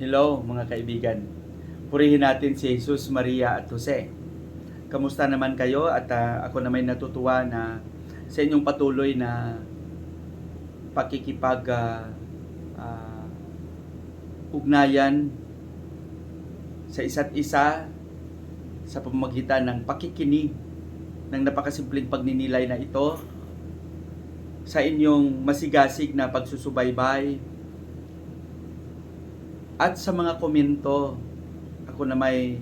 Hello mga kaibigan. Purihin natin si Jesus, Maria at Jose. Kamusta naman kayo at ah, ako naman natutuwa na sa inyong patuloy na pakikipag ah, ah, ugnayan sa isa't isa sa pamamagitan ng pakikinig ng napakasimpleng pagninilay na ito sa inyong masigasig na pagsusubaybay at sa mga komento ako na may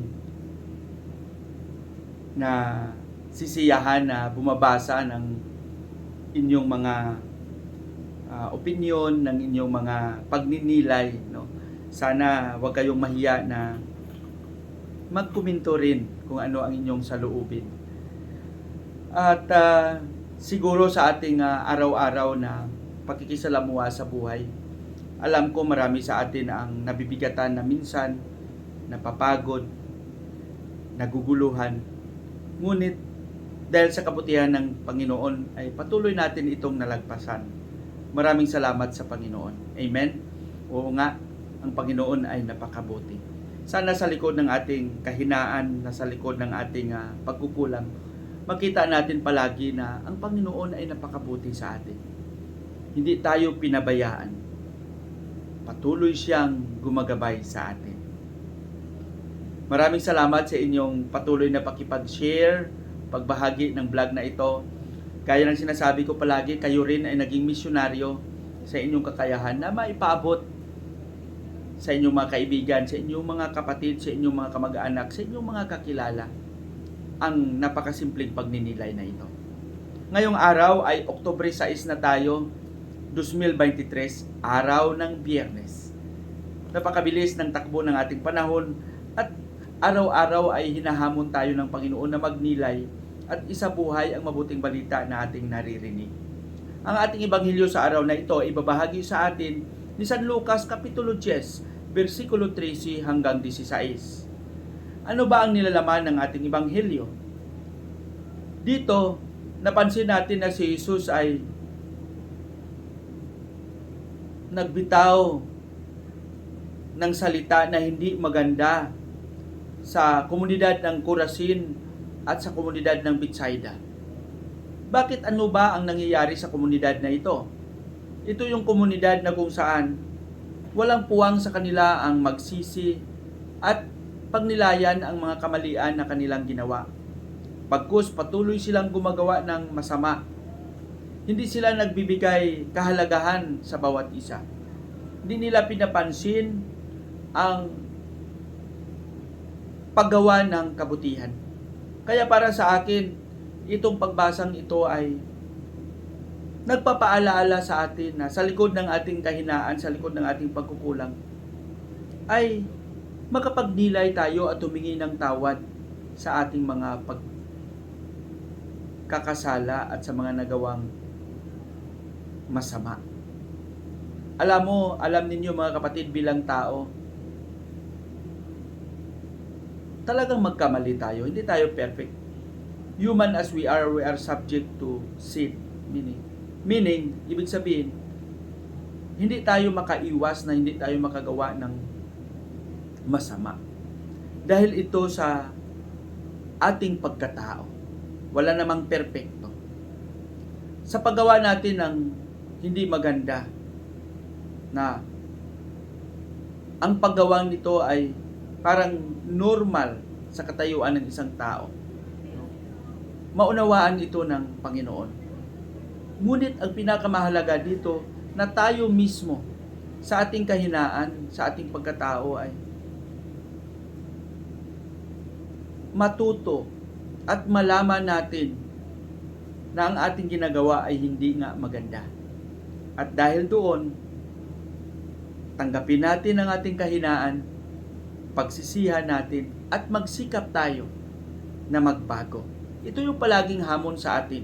na sisiyahan na bumabasa ng inyong mga ah, opinion ng inyong mga pagninilay no? Sana wag kayong mahiya na magkomento rin kung ano ang inyong saloobin. At ah, siguro sa ating ah, araw-araw na pakikisalamuha sa buhay alam ko marami sa atin ang nabibigatan na minsan, napapagod, naguguluhan. Ngunit dahil sa kabutihan ng Panginoon ay patuloy natin itong nalagpasan. Maraming salamat sa Panginoon. Amen? Oo nga, ang Panginoon ay napakabuti. Sana sa likod ng ating kahinaan, na sa likod ng ating ah, pagkukulang, makita natin palagi na ang Panginoon ay napakabuti sa atin. Hindi tayo pinabayaan patuloy siyang gumagabay sa atin. Maraming salamat sa inyong patuloy na pakipag-share, pagbahagi ng vlog na ito. Kaya ng sinasabi ko palagi, kayo rin ay naging misyonaryo sa inyong kakayahan na maipaabot sa inyong mga kaibigan, sa inyong mga kapatid, sa inyong mga kamag-anak, sa inyong mga kakilala ang napakasimpleng pagninilay na ito. Ngayong araw ay Oktubre 6 na tayo 2023, araw ng biyernes. Napakabilis ng takbo ng ating panahon at araw-araw ay hinahamon tayo ng Panginoon na magnilay at isabuhay ang mabuting balita na ating naririnig. Ang ating ebanghelyo sa araw na ito ay ibabahagi sa atin ni San Lucas Kapitulo 10, versikulo 13 hanggang 16. Ano ba ang nilalaman ng ating ebanghelyo? Dito, napansin natin na si Jesus ay nagbitaw ng salita na hindi maganda sa komunidad ng Corazin at sa komunidad ng Bethsaida. Bakit ano ba ang nangyayari sa komunidad na ito? Ito yung komunidad na kung saan walang puwang sa kanila ang magsisi at pagnilayan ang mga kamalian na kanilang ginawa. Pagkus patuloy silang gumagawa ng masama hindi sila nagbibigay kahalagahan sa bawat isa. Hindi nila pinapansin ang paggawa ng kabutihan. Kaya para sa akin, itong pagbasang ito ay nagpapaalaala sa atin na sa likod ng ating kahinaan, sa likod ng ating pagkukulang, ay makapagnilay tayo at humingi ng tawad sa ating mga pagkakasala at sa mga nagawang masama. Alam mo, alam ninyo mga kapatid bilang tao, talagang magkamali tayo. Hindi tayo perfect. Human as we are, we are subject to sin. Meaning, meaning ibig sabihin, hindi tayo makaiwas na hindi tayo makagawa ng masama. Dahil ito sa ating pagkatao. Wala namang perfecto. Sa paggawa natin ng hindi maganda na ang paggawang nito ay parang normal sa katayuan ng isang tao. Maunawaan ito ng Panginoon. Ngunit ang pinakamahalaga dito na tayo mismo sa ating kahinaan, sa ating pagkatao ay matuto at malaman natin na ang ating ginagawa ay hindi nga maganda. At dahil doon, tanggapin natin ang ating kahinaan, pagsisihan natin, at magsikap tayo na magbago. Ito yung palaging hamon sa atin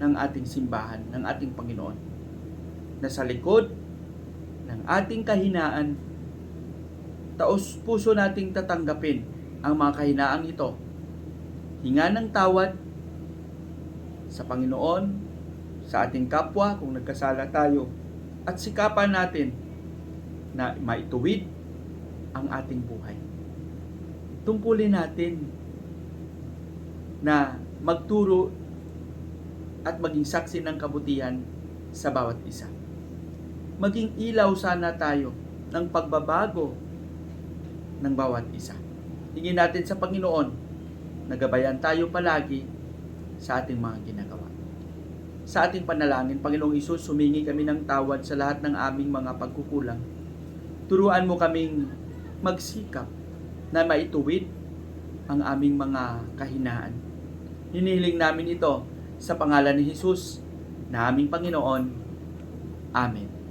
ng ating simbahan, ng ating Panginoon. Na sa likod ng ating kahinaan, taos puso nating tatanggapin ang mga kahinaang ito. Hinga ng tawad sa Panginoon, sa ating kapwa kung nagkasala tayo at sikapan natin na maituwid ang ating buhay. Tungkulin natin na magturo at maging saksi ng kabutihan sa bawat isa. Maging ilaw sana tayo ng pagbabago ng bawat isa. Hingin natin sa Panginoon na gabayan tayo palagi sa ating mga ginagawa. Sa ating panalangin, Panginoong Isus, sumingi kami ng tawad sa lahat ng aming mga pagkukulang. Turuan mo kaming magsikap na maituwid ang aming mga kahinaan. Hinihiling namin ito sa pangalan ni Jesus na aming Panginoon. Amen.